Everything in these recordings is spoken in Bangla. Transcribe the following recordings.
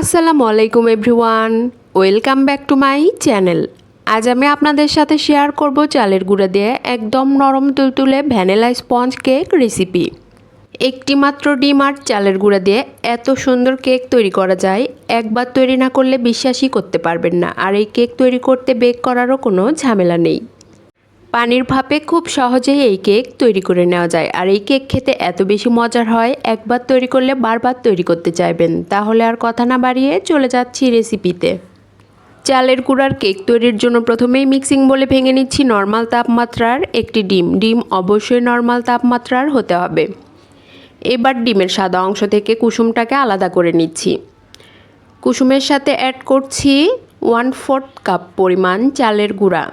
আসসালামু আলাইকুম everyone, welcome back to my channel. আজ আমি আপনাদের সাথে শেয়ার করব চালের গুঁড়া দিয়ে একদম নরম তুলতুলে ভ্যানিলা স্পঞ্জ কেক রেসিপি। একটি মাত্র ডিম আর চালের গুঁড়া দিয়ে এত সুন্দর কেক তৈরি করা যায়, একবার তৈরি না করলে বিশ্বাসই করতে পারবেন না। আর এই কেক তৈরি করতে বেক করারও কোনো ঝামেলা নেই। পানির ভাপে খুব সহজেই এই কেক তৈরি করে নেওয়া যায়। আর এই কেক খেতে এত বেশি মজার হয়, একবার তৈরি করলে বারবার তৈরি করতে চাইবেন। তাহলে আর কথা না বাড়িয়ে চলে যাচ্ছি রেসিপিতে। চালের গুঁড়ার কেক তৈরির জন্য প্রথমেই মিক্সিং বলে ভেঙে নিচ্ছি নর্মাল তাপমাত্রার একটি ডিম। ডিম অবশ্যই নর্মাল তাপমাত্রার হতে হবে। এবার ডিমের সাদা অংশ থেকে কুসুমটাকে আলাদা করে নিচ্ছি। কুসুমের সাথে অ্যাড করছি ওয়ান ফোর্থ কাপ পরিমাণ চালের গুঁড়া।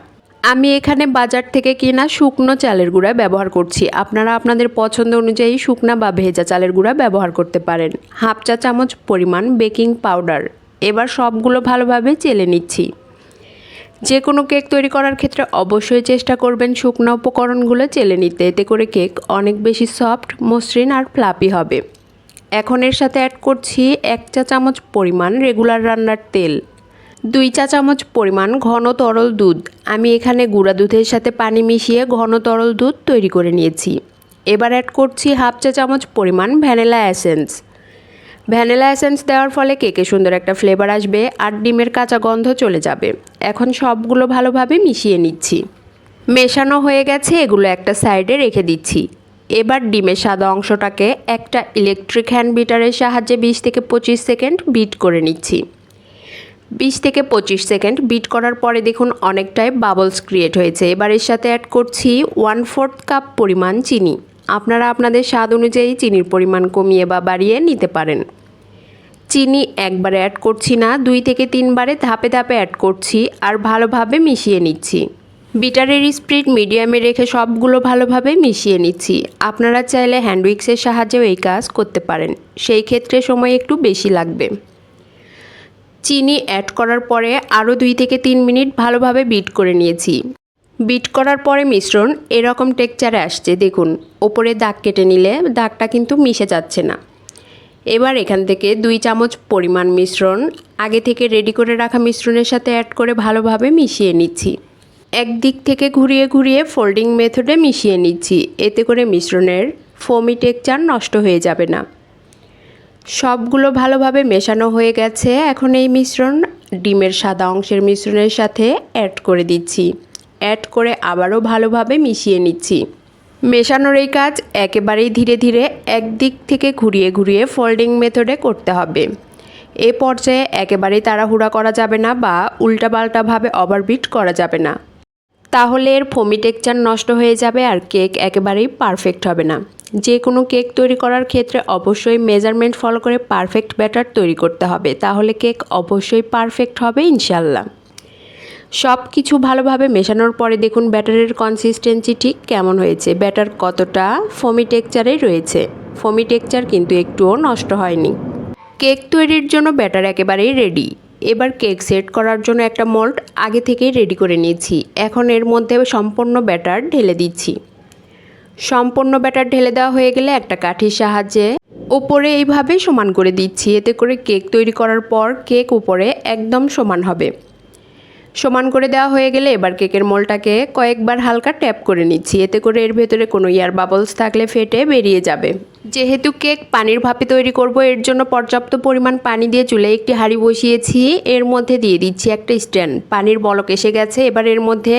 আমি এখানে বাজার থেকে কেনা শুকনো চালের গুঁড়া ব্যবহার করছি। আপনারা আপনাদের পছন্দ অনুযায়ী শুকনা বা ভেজা চালের গুঁড়া ব্যবহার করতে পারেন। হাফ চা চামচ পরিমাণ বেকিং পাউডার। এবার সবগুলো ভালোভাবে চেলে নিচ্ছি। যে কোনো কেক তৈরি করার ক্ষেত্রে অবশ্যই চেষ্টা করবেন শুকনো উপকরণগুলো চেলে নিতে। এতে করে কেক অনেক বেশি সফট, মসৃণ আর ফ্লাপি হবে। এখন এর সাথে অ্যাড করছি এক চা চামচ পরিমাণ রেগুলার রান্নার তেল। দুই চা চামচ পরিমাণ ঘন তরল দুধ। আমি এখানে গুঁড়া দুধের সাথে পানি মিশিয়ে ঘন তরল দুধ তৈরি করে নিয়েছি। এবার অ্যাড করছি হাফ চা চামচ পরিমাণ ভ্যানিলা অ্যাসেন্স ভ্যানিলা এসেন্স দেওয়ার ফলে কেকে সুন্দর একটা ফ্লেভার আসবে আর ডিমের কাঁচা গন্ধ চলে যাবে। এখন সবগুলো ভালোভাবে মিশিয়ে নিচ্ছি। মেশানো হয়ে গেছে এগুলো একটা সাইডে রেখে দিচ্ছি। এবার ডিমের সাদা অংশটাকে একটা ইলেকট্রিক হ্যান্ড বিটারের সাহায্যে বিশ থেকে পঁচিশ সেকেন্ড বিট করে নিচ্ছি। বিশ থেকে পঁচিশ সেকেন্ড বিট করার পরে দেখুন অনেকটাই বাবলস ক্রিয়েট হয়েছে। এবার এর সাথে অ্যাড করছি ওয়ান ফোর্থ কাপ পরিমাণ চিনি। আপনারা আপনাদের স্বাদ অনুযায়ী চিনির পরিমাণ কমিয়ে বা বাড়িয়ে নিতে পারেন। চিনি একবারে অ্যাড করছি না, দুই থেকে তিনবারে ধাপে ধাপে অ্যাড করছি আর ভালোভাবে মিশিয়ে নিচ্ছি। বিটারের স্প্রিড মিডিয়ামে রেখে সবগুলো ভালোভাবে মিশিয়ে নিচ্ছি। আপনারা চাইলে হ্যান্ডউইক্সের সাহায্যেও এই কাজ করতে পারেন। সেই ক্ষেত্রে সময় একটু বেশি লাগবে। চিনি অ্যাড করার পরে আরও দুই থেকে তিন মিনিট ভালোভাবে বিট করে নিয়েছি। বিট করার পরে মিশ্রণ এরকম টেক্সচারে আসছে, দেখুন। ওপরে দাগ কেটে নিলে দাগটা কিন্তু মিশে যাচ্ছে না। এবার এখান থেকে দুই চামচ পরিমাণ মিশ্রণ আগে থেকে রেডি করে রাখা মিশ্রণের সাথে অ্যাড করে ভালোভাবে মিশিয়ে নিচ্ছি। একদিক থেকে ঘুরিয়ে ঘুরিয়ে ফোল্ডিং মেথডে মিশিয়ে নিচ্ছি। এতে করে মিশ্রণের ফোমি টেক্সচার নষ্ট হয়ে যাবে না। সবগুলো ভালোভাবে মেশানো হয়ে গেছে। এখন এই মিশ্রণ ডিমের সাদা অংশের মিশ্রণের সাথে অ্যাড করে দিচ্ছি। অ্যাড করে আবারও ভালোভাবে মিশিয়ে নিচ্ছি। মেশানোর এই কাজ একেবারেই ধীরে ধীরে একদিক থেকে ঘুরিয়ে ঘুরিয়ে ফোল্ডিং মেথডে করতে হবে। এ পর্যায়ে একেবারেই তাড়াহুড়া করা যাবে না বা উল্টাপাল্টাভাবে ওভারবিট করা যাবে না। তাহলে এর ফোমি টেক্সচার নষ্ট হয়ে যাবে আর কেক একেবারেই পারফেক্ট হবে না। যে কোনো কেক তৈরি করার ক্ষেত্রে অবশ্যই মেজারমেন্ট ফলো করে পারফেক্ট ব্যাটার তৈরি করতে হবে। তাহলে কেক অবশ্যই পারফেক্ট হবে ইনশাল্লাহ সব কিছু ভালোভাবে মেশানোর পরে দেখুন ব্যাটারের কনসিস্টেন্সি ঠিক কেমন হয়েছে। ব্যাটার কতটা ফমি টেক্সচারে রয়েছে। ফমি টেক্সচার কিন্তু একটুও নষ্ট হয়নি। কেক তৈরির জন্য ব্যাটার একেবারেই রেডি এবার কেক সেট করার জন্য একটা মোল্ড আগে থেকেই রেডি করে নিয়েছি। এখন এর মধ্যে সম্পূর্ণ ব্যাটার ঢেলে দিচ্ছি। সম্পূর্ণ ব্যাটার ঢেলে দেওয়া হয়ে গেলে একটা কাঠির সাহায্যে ওপরে এইভাবে সমান করে দিচ্ছি। এতে করে কেক তৈরি করার পর কেক উপরে একদম সমান হবে। সমান করে দেওয়া হয়ে গেলে এবার কেকের মোলটাকে কয়েকবার হালকা ট্যাপ করে নিচ্ছি। এতে করে এর ভেতরে কোনো ইয়ার বাবলস থাকলে ফেটে বেরিয়ে যাবে। যেহেতু কেক পানির ভাপে তৈরি করব, এর জন্য পর্যাপ্ত পরিমাণ পানি দিয়ে চুলে একটি হাঁড়ি বসিয়েছি। এর মধ্যে দিয়ে দিচ্ছি একটা স্ট্যান্ড। পানির বলক এসে গেছে, এবার এর মধ্যে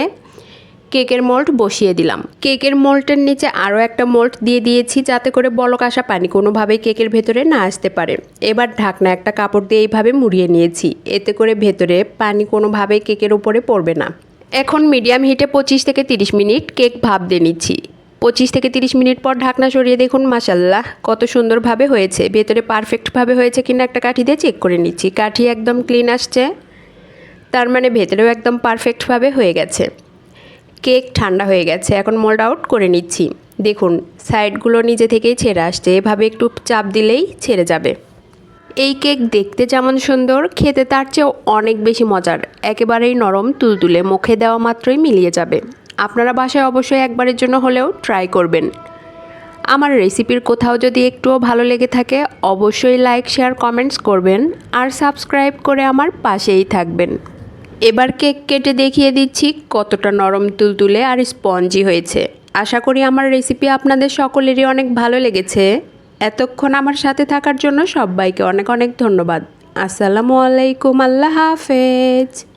কেকের মোল্ড বসিয়ে দিলাম। কেকের মোল্টের নিচে আরও একটা মোল্ড দিয়ে দিয়েছি, যাতে করে বলক আসা পানি কোনোভাবেই কেকের ভেতরে না আসতে পারে। এবার ঢাকনা একটা কাপড় দিয়ে এইভাবে মুড়িয়ে নিয়েছি, এতে করে ভেতরে পানি কোনোভাবেই কেকের উপরে পড়বে না। এখন মিডিয়াম হিটে পঁচিশ থেকে তিরিশ মিনিট কেক ভাপ দিয়ে নিচ্ছি। পঁচিশ থেকে তিরিশ মিনিট পর ঢাকনা সরিয়ে দেখুন মাসাল্লাহ কত সুন্দরভাবে হয়েছে। ভেতরে পারফেক্টভাবে হয়েছে কিনা একটা কাঠি দিয়ে চেক করে নিচ্ছি। কাঠি একদম ক্লিন আসছে। তার মানে ভেতরেও একদম পারফেক্টভাবে হয়ে গেছে। কেক ঠান্ডা হয়ে গেছে। এখন মোল্ড আউট করে নিচ্ছি। দেখুন সাইডগুলো নিজে থেকেই ছেড়ে আসছে। এভাবে একটু চাপ দিলেই ছেড়ে যাবে। এই কেক দেখতে যেমন সুন্দর, খেতে তার চেয়েও অনেক বেশি মজার। একেবারেই নরম, তুলতুলে, মুখে দেওয়া মাত্রই মিলিয়ে যাবে। আপনারা বাসায় অবশ্যই একবারের জন্য হলেও ট্রাই করবেন। আমার রেসিপির কোথাও যদি একটুও ভালো লেগে থাকে, অবশ্যই লাইক শেয়ার কমেন্টস করবেন আর সাবস্ক্রাইব করে আমার পাশেই থাকবেন। এবার কেক কেটে দেখিয়ে দিচ্ছি কতটা নরম তুলতুলে আর স্পঞ্জি হয়েছে। আশা করি আমার রেসিপি আপনাদের সকলেরই অনেক ভালো লেগেছে। এতক্ষণ আমার সাথে থাকার জন্য সবাইকে অনেক অনেক ধন্যবাদ। আসসালামু আলাইকুম, আল্লাহ হাফেজ।